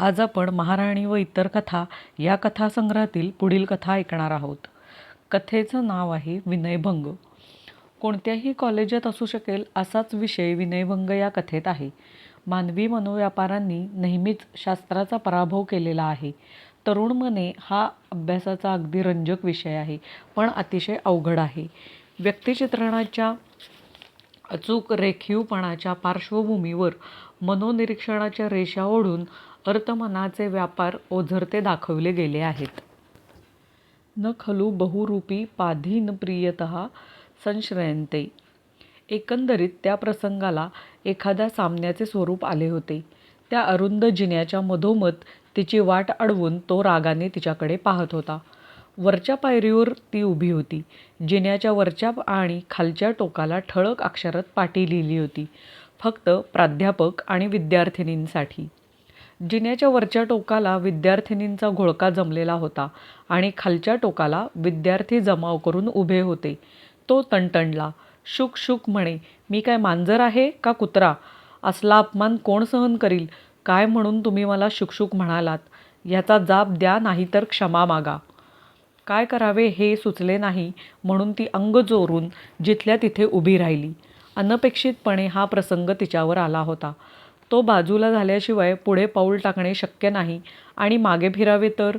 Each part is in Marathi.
आज आपण महाराणी व इतर कथा या कथासंग्रहातील पुढील कथा ऐकणार आहोत. कथेचं नाव आहे विनयभंग. कोणत्याही कॉलेजात असू शकेल असाच विषय विनयभंग या कथेत आहे. मानवी मनोव्यापारांनी नेहमीच शास्त्राचा पराभव केलेला आहे. तरुण मने हा अभ्यासाचा अगदी रंजक विषय आहे पण अतिशय अवघड आहे. व्यक्तिचित्रणाच्या अचूक रेखीवपणाच्या पार्श्वभूमीवर मनोनिरीक्षणाच्या रेषा ओढून अर्थमनाचे व्यापार ओझरते दाखवले गेले आहेत. न खलू बहुरूपी पाधीन प्रियत संश्रयंते एकंदरीत त्या प्रसंगाला एखाद्या सामन्याचे स्वरूप आले होते. त्या अरुंद जिन्याच्या मधोमध तिची वाट अडवून तो रागाने तिच्याकडे पाहत होता. वरच्या पायरीवर ती उभी होती. जिन्याच्या वरच्या आणि खालच्या टोकाला ठळक अक्षरात पाटी लिहिली होती. फक्त प्राध्यापक आणि विद्यार्थिनींसाठी. जिन्याच्या वरच्या टोकाला विद्यार्थिनींचा घोळका जमलेला होता आणि खालच्या टोकाला विद्यार्थी जमाव करून उभे होते. तो तणतणला शुक शुक म्हणे मी काय मांजर आहे का कुत्रा? असला अपमान कोण सहन करील? काय म्हणून तुम्ही मला शुकशुक म्हणालात? ह्याचा जाब द्या नाहीतर क्षमा मागा. काय करावे हे सुचले नाही म्हणून ती अंग जोरून जिथल्या तिथे उभी राहिली. अनपेक्षितपणे हा प्रसंग तिच्यावर आला होता. तो बाजूला झाल्याशिवाय पुढे पाऊल टाकणे शक्य नाही. आणि मागे फिरावे तर?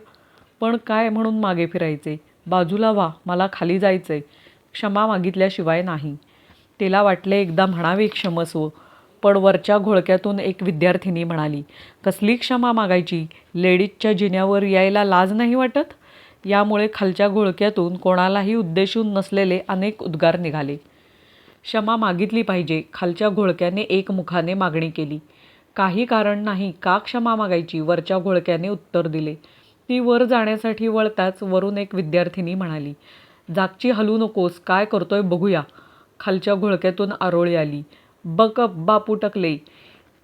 पण काय म्हणून मागे फिरायचे? बाजूला व्हा मला खाली जायचंय. क्षमा मागितल्याशिवाय नाही. तिला वाटले एकदा म्हणावे क्षमस्व पण वरच्या घोळक्यातून एक विद्यार्थिनी म्हणाली कसली क्षमा मागायची? लेडीजच्या जिन्यावर यायला लाज नाही वाटत? यामुळे खालच्या घोळक्यातून कोणालाही उद्देशून नसलेले अनेक उद्गार निघाले. क्षमा मागितली पाहिजे. खालच्या घोळक्याने एकमुखाने मागणी केली. काही कारण नाही का क्षमा मागायची? वरच्या घोळक्याने उत्तर दिले. ती वर जाण्यासाठी वळताच वरून एक विद्यार्थिनी म्हणाली जागची हलू नकोस काय करतोय बघूया. खालच्या घोळक्यातून आरोळी आली. बक बापू टकले.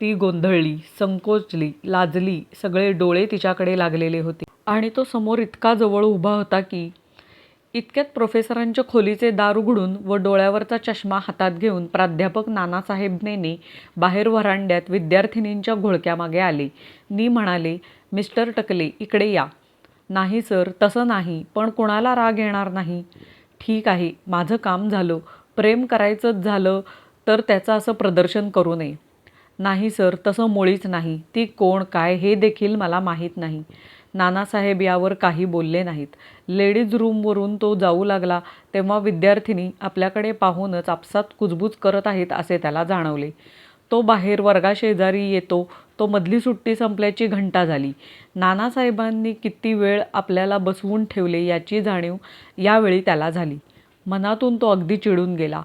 ती गोंधळली संकोचली लाजली सगळे डोळे तिच्याकडे लागलेले होते. आणि तो समोर इतका जवळ उभा होता की इतक्यात प्रोफेसरांच्या खोलीचे दार उघडून व डोळ्यावरचा चष्मा हातात घेऊन प्राध्यापक नानासाहेब नेने बाहेर व्हरांड्यात विद्यार्थिनींच्या घोळक्यामागे आले. नी म्हणाले मिस्टर टकले इकडे या. नाही सर तसं नाही पण कोणाला राग येणार नाही. ठीक आहे माझं काम झालं. प्रेम करायचंच झालं तर त्याचं असं प्रदर्शन करू नये. नाही सर तसं मुळीच नाही. ती कोण काय हे देखील मला माहीत नाही. नानासाहेब यावर काही बोलले नाहीत. लेडीज रूमवरून तो जाऊ लागला तेव्हा विद्यार्थिनी आपल्याकडे पाहूनच आपसात कुजबूज करत आहेत असे त्याला जाणवले. तो बाहेर वर्गाशेजारी येतो तो मधली सुट्टी संपल्याची घंटा झाली. नानासाहेबांनी किती वेळ आपल्याला बसवून ठेवले याची जाणीव यावेळी त्याला झाली. मनातून तो अगदी चिडून गेला.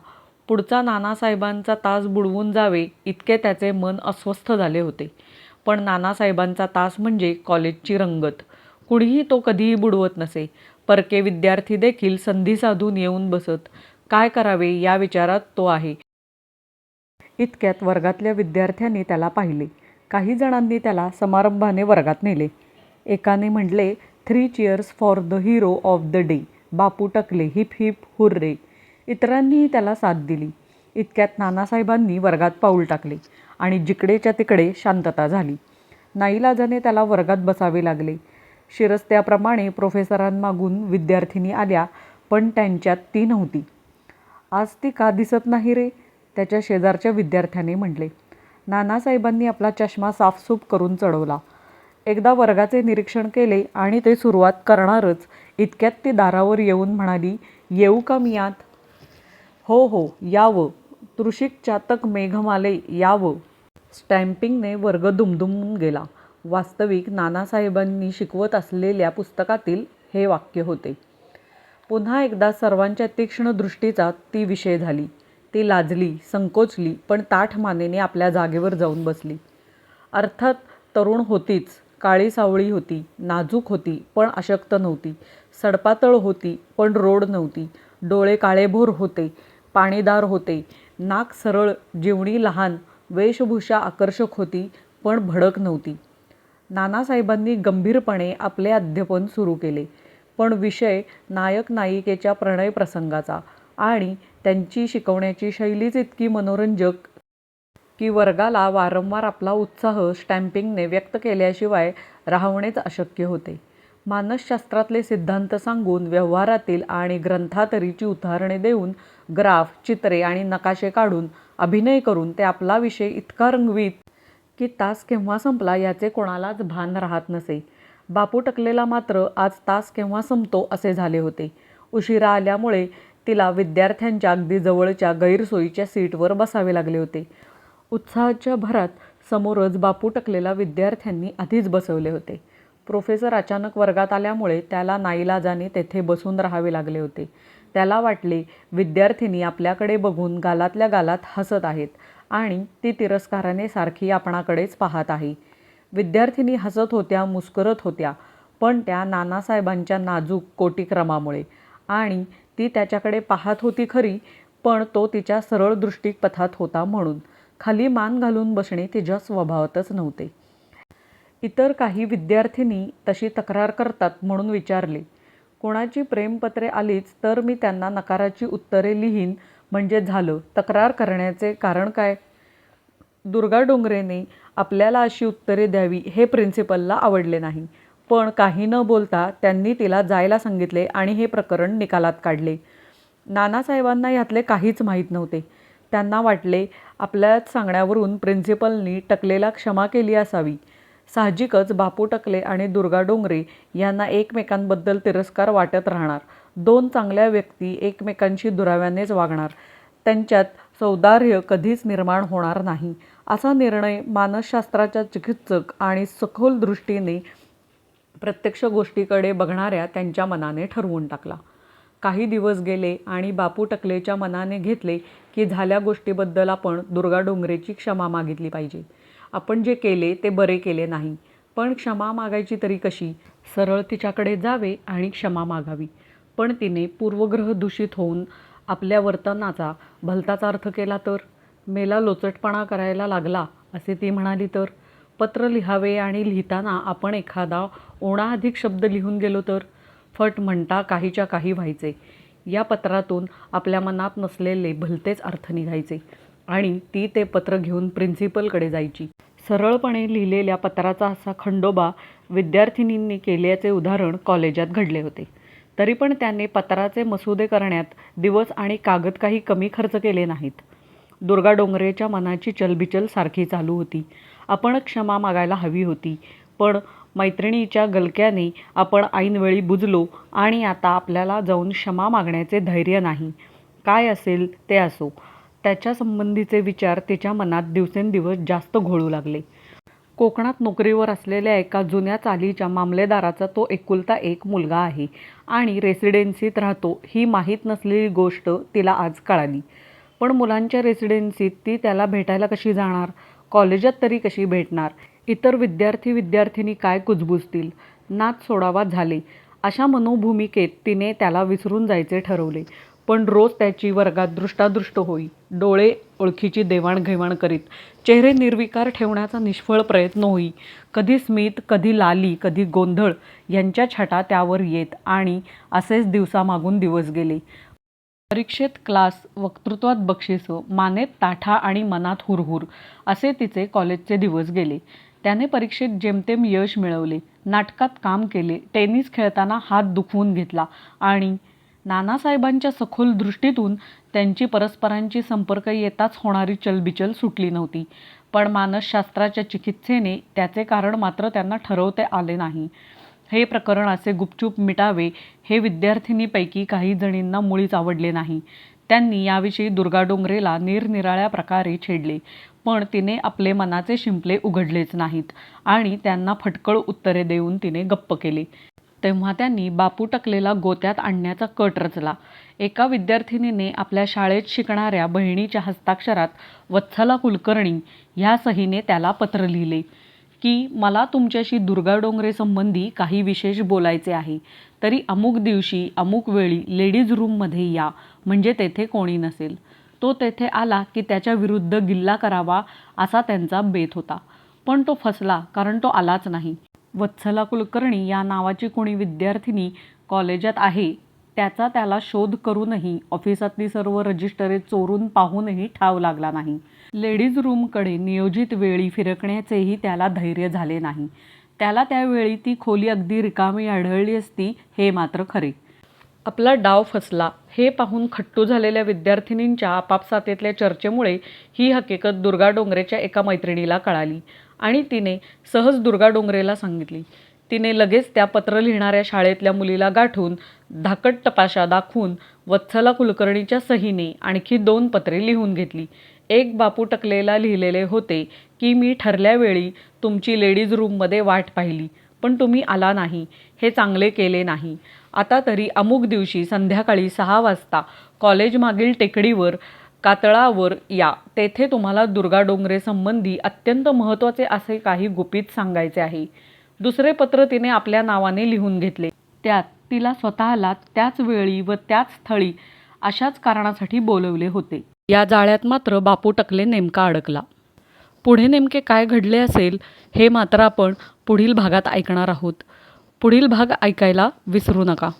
पुढचा नानासाहेबांचा तास बुडवून जावे इतके त्याचे मन अस्वस्थ झाले होते. पण नानासाहेबांचा तास म्हणजे कॉलेजची रंगत. कुणीही तो कधीही बुडवत नसे. परके विद्यार्थी देखील संधी साधून येऊन बसत. काय करावे या विचारात तो आहे. इतक्यात वर्गातल्या विद्यार्थ्यांनी त्याला पाहिले. काही जणांनी त्याला समारंभाने वर्गात नेले. एकाने म्हटले three cheers for the hero of the day. Bapu Takle hip hip hurray. इतरांनीही त्याला साथ दिली. इतक्यात नानासाहेबांनी वर्गात पाऊल टाकले आणि जिकडेच्या तिकडे शांतता झाली. नाईलाजाने त्याला वर्गात बसावे लागले. शिरस्त्याप्रमाणे प्रोफेसरांमागून विद्यार्थिनी आल्या पण त्यांच्यात ती नव्हती. आज ती का दिसत नाही रे? त्याच्या शेजारच्या विद्यार्थ्याने म्हटले. नानासाहेबांनी आपला चष्मा साफसूफ करून चढवला. एकदा वर्गाचे निरीक्षण केले आणि ते सुरुवात करणारच. इतक्यात ती दारावर येऊन म्हणाली येऊ का मी आत? हो हो यावं. तृषिक चातक मेघमाले यावं. स्टॅम्पिंगने वर्ग दुमदुमून गेला. वास्तविक नानासाहेबांनी शिकवत असलेल्या पुस्तकातील हे वाक्य होते. पुन्हा एकदा सर्वांच्या तीक्ष्ण दृष्टीचा ती विषय झाली. ती लाजली संकोचली पण ताठ मानेने आपल्या जागेवर जाऊन बसली. अर्थात तरुण होतीच काळी सावळी होती नाजूक होती पण अशक्त नव्हती. सडपातळ होती पण रोड नव्हती. डोळे काळेभोर होते. पाणीदार होते. नाक सरळ जीवणी लहान वेशभूषा आकर्षक होती पण भडक नव्हती. नानासाहेबांनी गंभीरपणे आपले अध्यापन सुरू केले. पण विषय नायक नायिकेच्या प्रणय प्रसंगाचा आणि त्यांची शिकवण्याची शैलीच इतकी मनोरंजक की वर्गाला वारंवार आपला उत्साह स्टॅम्पिंगने व्यक्त केल्याशिवाय राहवणेच अशक्य होते. मानसशास्त्रातले सिद्धांत सांगून, व्यवहारातील आणि ग्रंथातरीची उदाहरणे देऊन, ग्राफ, चित्रे आणि नकाशे काढून, अभिनय करून ते आपला विषय इतका रंगवीत की तास केव्हा संपला याचे कोणालाच भान राहत नसे. बापू टकलेला मात्र आज तास केव्हा संपतो असे झाले होते. उशिरा आल्यामुळे तिला विद्यार्थ्यांच्या अगदी जवळच्या गैरसोयीच्या सीटवर बसावे लागले होते. उत्साहाच्या भरात समोरच बापू टकलेला विद्यार्थ्यांनी आधीच बसवले होते. प्रोफेसर अचानक वर्गात आल्यामुळे त्याला नाईलाजाने तेथे बसून राहावे लागले होते. त्याला वाटले विद्यार्थिनी आपल्याकडे बघून गालातल्या गालात हसत आहेत आणि ती तिरस्काराने सारखी आपणाकडेच पाहत आहे. विद्यार्थिनी हसत होत्या, मुस्करत होत्या, पण त्या नानासाहेबांच्या नाजूक कोटीक्रमामुळे आणि ती त्याच्याकडे पाहत होती खरी, पण तो तिच्या सरळ दृष्टीपथात होता म्हणून. खाली मान घालून बसणे तिच्या स्वभावातच नव्हते. इतर काही विद्यार्थिनी तशी तक्रार करतात म्हणून विचारले. कोणाची प्रेमपत्रे आलीच तर मी त्यांना नकाराची उत्तरे लिहीन म्हणजे झालं. तक्रार करण्याचे कारण काय? दुर्गा डोंगरेने आपल्याला अशी उत्तरे द्यावी हे प्रिन्सिपलला आवडले नाही. पण काही न बोलता त्यांनी तिला जायला सांगितले आणि हे प्रकरण निकालात काढले. नानासाहेबांना यातले काहीच माहीत नव्हते. त्यांना वाटले आपल्याच सांगण्यावरून प्रिन्सिपलनी टकलेला क्षमा केली असावी. साहजिकच बापू टकले आणि दुर्गा डोंगरे यांना एकमेकांबद्दल तिरस्कार वाटत राहणार. दोन चांगल्या व्यक्ती एकमेकांशी दुराव्यानेच वागणार. त्यांच्यात सौदार्य कधीच निर्माण होणार नाही असा निर्णय मानसशास्त्राच्या चिकित्सक आणि सखोल दृष्टीने प्रत्यक्ष गोष्टीकडे बघणाऱ्या त्यांच्या मनाने ठरवून टाकला. काही दिवस गेले आणि बापू टकलेच्या मनाने घेतले की झाल्या गोष्टीबद्दल आपण दुर्गा डोंगरेची क्षमा मागितली पाहिजे. आपण जे केले ते बरे केले नाही. पण क्षमा मागायची तरी कशी? सरळ तिच्याकडे जावे आणि क्षमा मागावी. पण तिने पूर्वग्रह दूषित होऊन आपल्या वर्तनाचा भलताचा अर्थ केला तर? मेला लोचटपणा करायला लागला असे ती म्हणाली तर? पत्र लिहावे आणि लिहिताना आपण एखादा ओणाअधिक शब्द लिहून गेलो तर? फट म्हणता काहीच्या काही व्हायचे. या पत्रातून आपल्या मनात नसलेले भलतेच अर्थ निघायचे आणि ती ते पत्र घेऊन प्रिन्सिपलकडे जायची. सरळपणे लिहिलेल्या पत्राचा असा खंडोबा विद्यार्थिनींनी केल्याचे उदाहरण कॉलेजात घडले होते. तरी पण त्याने पत्राचे मसुदे करण्यात दिवस आणि कागद काही कमी खर्च केले नाहीत. दुर्गा डोंगरेच्या मनाची चलबिचल सारखी चालू होती. आपण क्षमा मागायला हवी होती. पण मैत्रिणीच्या गलक्याने आपण ऐनवेळी बुजलो आणि आता आपल्याला जाऊन क्षमा मागण्याचे धैर्य नाही. काय असेल ते असो, त्याच्यासंबंधीचे विचार तिच्या मनात दिवसेंदिवस जास्त घोळू लागले. कोकणात नोकरीवर असलेल्या एका जुन्या चालीच्या मामलेदाराचा तो एकुलता एक मुलगा आहे आणि रेसिडेन्सीत राहतो ही माहीत नसलेली गोष्ट तिला आज कळाली. पण मुलांच्या रेसिडेन्सीत ती त्याला भेटायला कशी जाणार? कॉलेजात तरी कशी भेटणार? इतर विद्यार्थी-विद्यार्थिनी काय कुजबुजतील? नाच सोडावा झाले अशा मनोभूमिकेत तिने त्याला विसरून जायचे ठरवले. पण रोज त्याची वर्गात दृष्टादृष्ट होई. डोळे ओळखीची देवाणघेवाण करीत, चेहरे निर्विकार ठेवण्याचा निष्फळ प्रयत्न होई. कधी स्मित, कधी लाली, कधी गोंधळ यांच्या छटा त्यावर येत आणि असेच दिवसामागून दिवस गेले. परीक्षेत क्लास, वक्तृत्वात बक्षिसं, मानेत ताठा आणि मनात हुरहुर असे तिचे कॉलेजचे दिवस गेले. त्याने परीक्षेत जेमतेम यश मिळवले, नाटकात काम केले, टेनिस खेळताना हात दुखवून घेतला आणि नानासाहेबांच्या सखोल दृष्टीतून त्यांची परस्परांशी संपर्क येताच होणारी चलबिचल सुटली नव्हती. पण मानसशास्त्राच्या चिकित्सेने त्याचे कारण मात्र त्यांना ठरवता आले नाही. हे प्रकरण असे गुपचूप मिटावे हे विद्यार्थिनीपैकी काही जणींना मुळीच आवडले नाही. त्यांनी याविषयी दुर्गा डोंगरेला निरनिराळ्या प्रकारे छेडले, पण तिने आपले मनाचे शिंपले उघडलेच नाहीत आणि त्यांना फटकळ उत्तरे देऊन तिने गप्प केले. तेव्हा त्यांनी बापू टकलेला गोत्यात आणण्याचा कट रचला. एका विद्यार्थिनीने आपल्या शाळेत शिकणाऱ्या बहिणीच्या हस्ताक्षरात वत्सला कुलकर्णी ह्या सहीने त्याला पत्र लिहिले की मला तुमच्याशी दुर्गा डोंगरेसंबंधी काही विशेष बोलायचे आहे. तरी अमुक दिवशी अमुक वेळी लेडीज रूममध्ये या म्हणजे तेथे कोणी नसेल. तो तेथे आला की त्याच्या विरुद्ध गिल्ला करावा असा त्यांचा बेत होता. पण तो फसला कारण तो आलाच नाही. वत्सला कुलकर्णी या नावाची कुणी विद्यार्थिनी कॉलेजात आहे त्याचा त्याला शोध करूनही ऑफिसातली सर्व रजिस्टरे चोरून पाहूनही ठाव लागला नाही. लेडीज रूमकडे नियोजित वेळी फिरकण्याचेही त्याला धैर्य झाले नाही. त्याला त्यावेळी ती खोली अगदी रिकामी आढळली असती हे मात्र खरे. आपला डाव फसला. हे पाहून खट्टू झालेल्या विद्यार्थिनींच्या आपापसातेतल्या चर्चेमुळे ही हकीकत दुर्गा डोंगरेच्या एका मैत्रिणीला कळाली. आणि तिने सहज दुर्गा डोंगरेला सांगितली. तिने लगेच त्या पत्र लिहिणाऱ्या शाळेतल्या मुलीला गाठून धाकट तपाशा दाखवून वत्सला कुलकर्णीच्या सहीने आणखी दोन पत्रे लिहून घेतली. एक बापू टकलेला लिहिलेले होते की मी ठरल्या वेळी तुमची लेडीज रूममध्ये वाट पाहिली पण तुम्ही आला नाही हे चांगले केले नाही. आता तरी अमुक दिवशी संध्याकाळी सहा वाजता कॉलेजमागील टेकडीवर कातळावर या. तेथे तुम्हाला दुर्गा डोंगरे संबंधी अत्यंत महत्त्वाचे असे काही गुपित सांगायचे आहे. दुसरे पत्र तिने आपल्या नावाने लिहून घेतले. त्यात तिला स्वतःला त्याच वेळी व त्याच स्थळी अशाच कारणासाठी बोलवले होते. या जाळ्यात मात्र बापू टकले नेमका अडकला. पुढे नेमके काय घडले असेल हे मात्र आपण पुढील भागात ऐकणार आहोत. पुढील भाग ऐकायला विसरू नका.